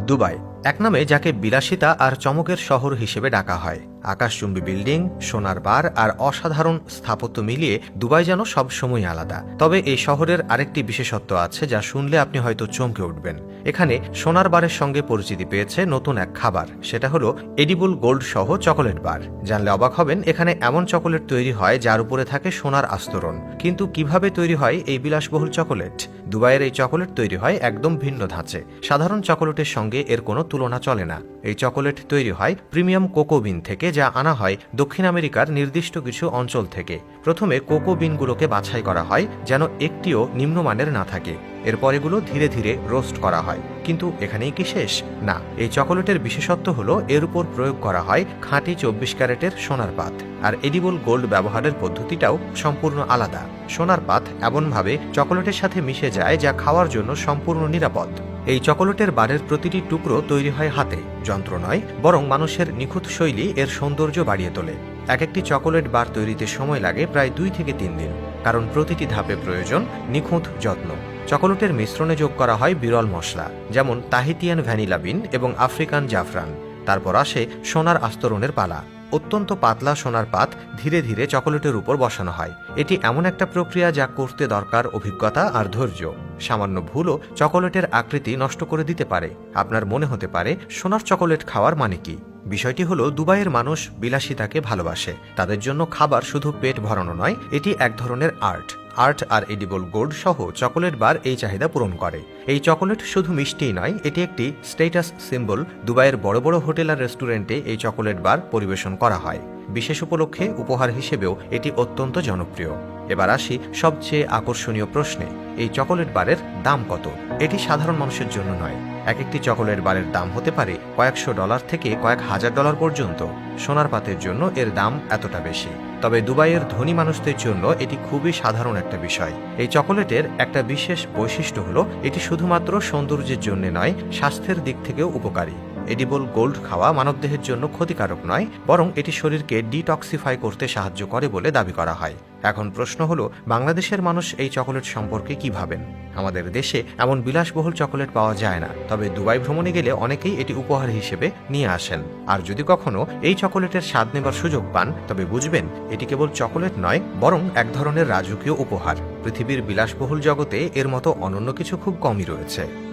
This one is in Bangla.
দুবাই। এক নামে যাকে বিলাসিতা আর চমকের শহর হিসেবে ডাকা হয়। আকাশচুম্বী বিল্ডিং, সোনার বার আর অসাধারণ স্থাপত্য মিলিয়ে দুবাই যেন সবসময় আলাদা। তবে এই শহরের আরেকটি বিশেষত্ব আছে যা শুনলে আপনি হয়তো চমকে উঠবেন। এখানে সোনার বারের সঙ্গে পরিচিতি পেয়েছে নতুন এক খাবার। সেটা হলো এডিবল গোল্ড সহ চকোলেট বার। জানলে অবাক হবেন, এখানে এমন চকোলেট তৈরি হয় যার উপরে থাকে সোনার আস্তরণ। কিন্তু কীভাবে তৈরি হয় এই বিলাসবহুল চকোলেট? দুবাইয়ের এই চকোলেট তৈরি হয় একদম ভিন্ন ধাঁচে। সাধারণ চকোলেটের সঙ্গে এর কোনো তুলনা চলে না। এই চকোলেট তৈরি হয় প্রিমিয়াম কোকো বিন থেকে, যা আনা হয় দক্ষিণ আমেরিকার নির্দিষ্ট কিছু অঞ্চল থেকে। প্রথমে কোকো বিনগুলোকে বাছাই করা হয় যেন একটিও নিম্নমানের না থাকে। এরপর এগুলো ধীরে ধীরে রোস্ট করা হয়। কিন্তু এখানেই কি শেষ? না, এই চকোলেটের বিশেষত্ব হলো এর উপর প্রয়োগ করা হয় খাঁটি চব্বিশ ক্যারেটের সোনার পাত। আর এডিবল গোল্ড ব্যবহারের পদ্ধতিটাও সম্পূর্ণ আলাদা। সোনার পাত এমনভাবে চকোলেটের সাথে মিশে যায় যা খাওয়ার জন্য সম্পূর্ণ নিরাপদ। এই চকোলেটের বারের প্রতিটি টুকরো তৈরি হয় হাতে, যন্ত্র নয়, বরং মানুষের নিখুঁত শৈলী এর সৌন্দর্য বাড়িয়ে তোলে। এক একটি চকোলেট বার তৈরিতে সময় লাগে প্রায় দুই থেকে তিন দিন, কারণ প্রতিটি ধাপে প্রয়োজন নিখুঁত যত্ন। চকোলেটের মিশ্রণে যোগ করা হয় বিরল মশলা, যেমন তাহিতিয়ান ভ্যানিলা বিন এবং আফ্রিকান জাফরান। তারপর আসে সোনার আস্তরণের পালা। অত্যন্ত পাতলা সোনার পাত ধীরে ধীরে চকোলেটের উপর বসানো হয়। এটি এমন একটা প্রক্রিয়া যা করতে দরকার অভিজ্ঞতা আর ধৈর্য। সামান্য ভুলও চকোলেটের আকৃতি নষ্ট করে দিতে পারে। আপনার মনে হতে পারে, সোনার চকোলেট খাওয়ার মানে কি? বিষয়টি হলো, দুবাইয়ের মানুষ বিলাসিতাকে ভালোবাসে। তাদের জন্য খাবার শুধু পেট ভরানো নয়, এটি এক ধরনের আর্ট। আর্ট আর এডিবল গোল্ড সহ চকোলেট বার এই চাহিদা পূরণ করে। এই চকোলেট শুধু মিষ্টিই নয়, এটি একটি স্টেটাস সিম্বল। দুবাইয়ের বড় বড় হোটেল আর রেস্টুরেন্টে এই চকোলেট বার পরিবেশন করা হয়। বিশেষ উপলক্ষে উপহার হিসেবেও এটি অত্যন্ত জনপ্রিয়। এবার আসি সবচেয়ে আকর্ষণীয় প্রশ্নে, এই চকোলেট বারের দাম কত? এটি সাধারণ মানুষের জন্য নয় এক একটি চকোলেট বারের দাম হতে পারে কয়েকশো ডলার থেকে কয়েক হাজার ডলার পর্যন্ত। সোনার পাতের জন্য এর দাম এতটা বেশি। তবে দুবাইয়ের ধনী মানুষদের জন্য এটি খুবই সাধারণ একটা বিষয়। এই চকোলেটের একটা বিশেষ বৈশিষ্ট্য হলো, এটি শুধুমাত্র সৌন্দর্যের জন্য নয়, স্বাস্থ্যের দিক থেকেও উপকারী। এডিবল গোল্ড খাওয়া মানবদেহের জন্য ক্ষতিকারক নয়, বরং এটি শরীরকে ডিটক্সিফাই করতে সাহায্য করে বলে দাবি করা হয়। এখন প্রশ্ন হলো, বাংলাদেশের মানুষ এই চকোলেট সম্পর্কে কি ভাবেন? আমাদের দেশে এমন বিলাসবহুল চকোলেট পাওয়া যায় না, তবে দুবাই ভ্রমণে গেলে অনেকেই এটি উপহার হিসেবে নিয়ে আসেন। আর যদি কখনো এই চকোলেটের স্বাদ নেবার সুযোগ পান, তবে বুঝবেন, এটি কেবল চকোলেট নয়, বরং এক ধরনের রাজকীয় উপহার। পৃথিবীর বিলাসবহুল জগতে এর মতো অনন্য কিছু খুব কমই রয়েছে।